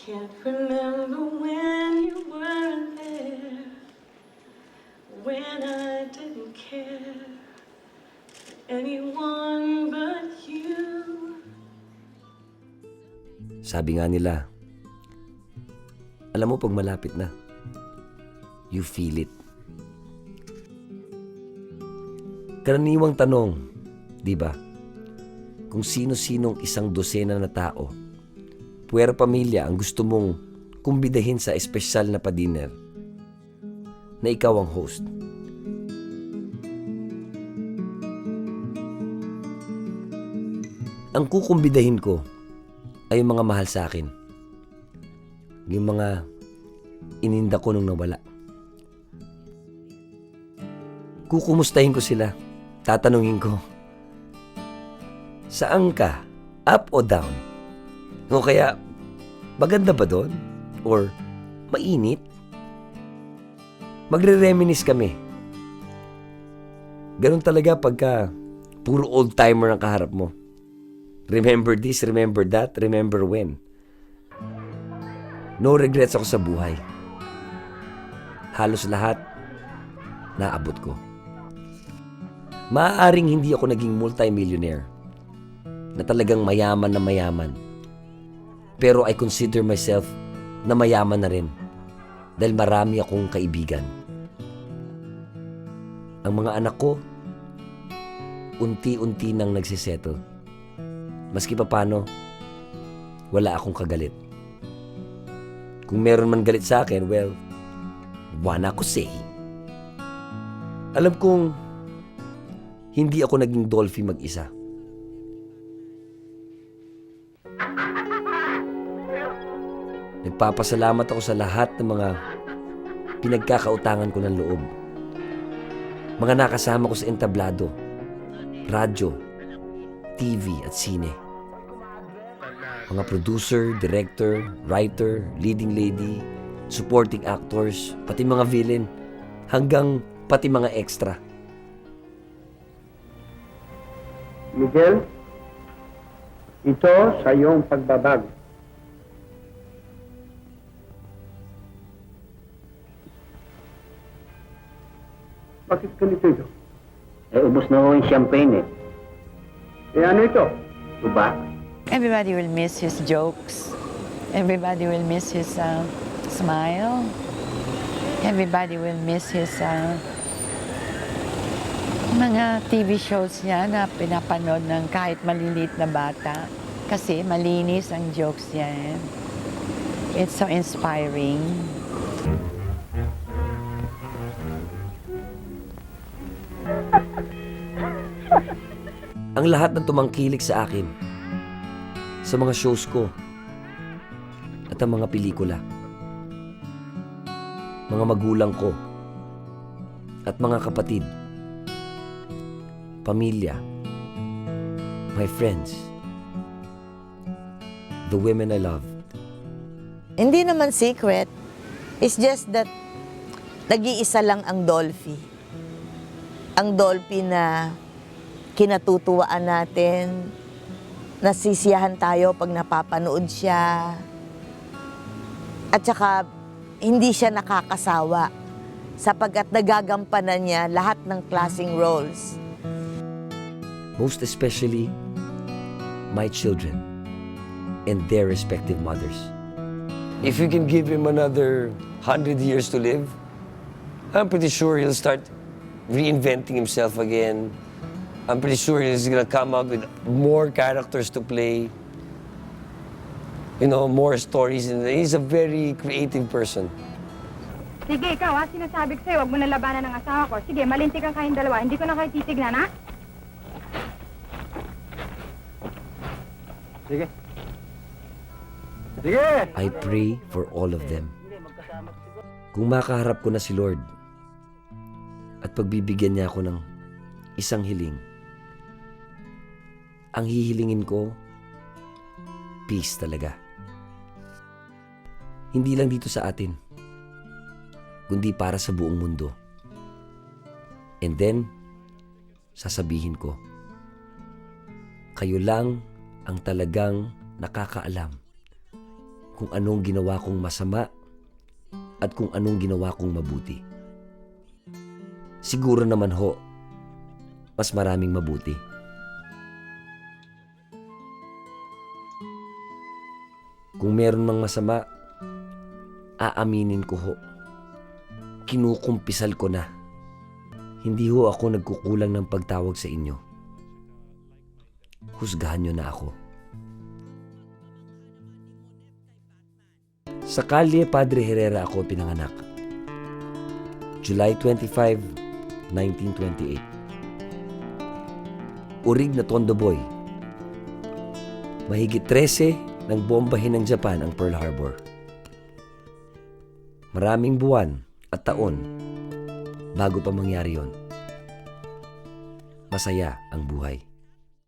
Can't remember when you weren't there, when I didn't care for anyone but you. Sabi nga nila, alam mo pag malapit na, you feel it. Karaniwang tanong, di ba? Kung sino-sinong isang dosena na tao, puwera pamilya ang gusto mong kumbidahin sa espesyal na pa-dinner, na ikaw ang host. Ang kukumbidahin ko ay yung mga mahal sa akin. Yung mga ininda ko nung nawala. Kukumustahin ko sila. Tatanungin ko, saan ka? Up o down? O kaya, maganda ba doon? Or, mainit? Magre-reminis kami. Ganun talaga pagka puro old-timer ang kaharap mo. Remember this, remember that, remember when. No regrets ako sa buhay. Halos lahat naabot ko. Maaaring hindi ako naging multimillionaire na talagang mayaman na mayaman. Pero I consider myself na mayaman na rin dahil marami akong kaibigan. Ang mga anak ko, unti-unti nang nagsisettle. Maski pa paano, wala akong kagalit. Kung meron man galit sa akin, well, wala ko say. Alam kong hindi ako naging Dolphy mag-isa. Nagpapasalamat ako sa lahat ng mga pinagkakautangan ko ng loob. Mga nakasama ko sa entablado, radyo, TV at sine. Mga producer, director, writer, leading lady, supporting actors, pati mga villain, hanggang pati mga extra. Miguel, ito sa iyong pagbabag. Bakit ganito ito? Eh, ubos na ho yung champagne eh. Eh ano ito? Diba? Everybody will miss his jokes. Everybody will miss his uh, smile. Everybody will miss his uh, mga TV shows niya na pinapanood ng kahit maliliit na bata. Kasi malinis ang jokes niya. eh. It's so inspiring. Ang lahat ng tumangkilik sa akin, sa mga shows ko, at ang mga pelikula, mga magulang ko, at mga kapatid, pamilya, my friends, the women I love, Hindi naman secret. It's just that nag-iisa lang ang Dolphy. Ang Dolphy na kinatutuwaan natin, nasisiyahan tayo pag napapanood siya. At saka, hindi siya nakakasawa sapagkat nagagampanan niya lahat ng klasing roles. most especially my children and their respective mothers. If you can give him another hundred years to live, I'm pretty sure he'll start reinventing himself again. I'm pretty sure he's gonna come up with more characters to play. You know, more stories. And he's a very creative person. Sige, ikaw ha, sinasabi ko sa'yo, huwag mo na labanan ng asawa ko. Sige, malintik ang kayong dalawa. Hindi ko na kayo titignan, ha? Sige. Sige! I pray for all of them. Kung makaharap ko na si Lord at pagbibigyan niya ako ng isang hiling, ang hihilingin ko, peace talaga. Hindi lang dito sa atin, kundi para sa buong mundo. And then, sasabihin ko, kayo lang ang talagang nakakaalam kung anong ginawa kong masama at kung anong ginawa kong mabuti. Siguro naman ho, mas maraming mabuti. Kung meron mang masama, aaminin ko ho. Kinukumpisal ko na. Hindi ho ako nagkukulang ng pagtawag sa inyo. Husgahan nyo na ako. Sa Kalye Padre Herrera ako pinanganak. July 25, 1928. Urig na Tondo Boy. Mahigit 13 nang bombahin ng Japan ang Pearl Harbor. Maraming buwan at taon bago pa mangyari yon. Masaya ang buhay.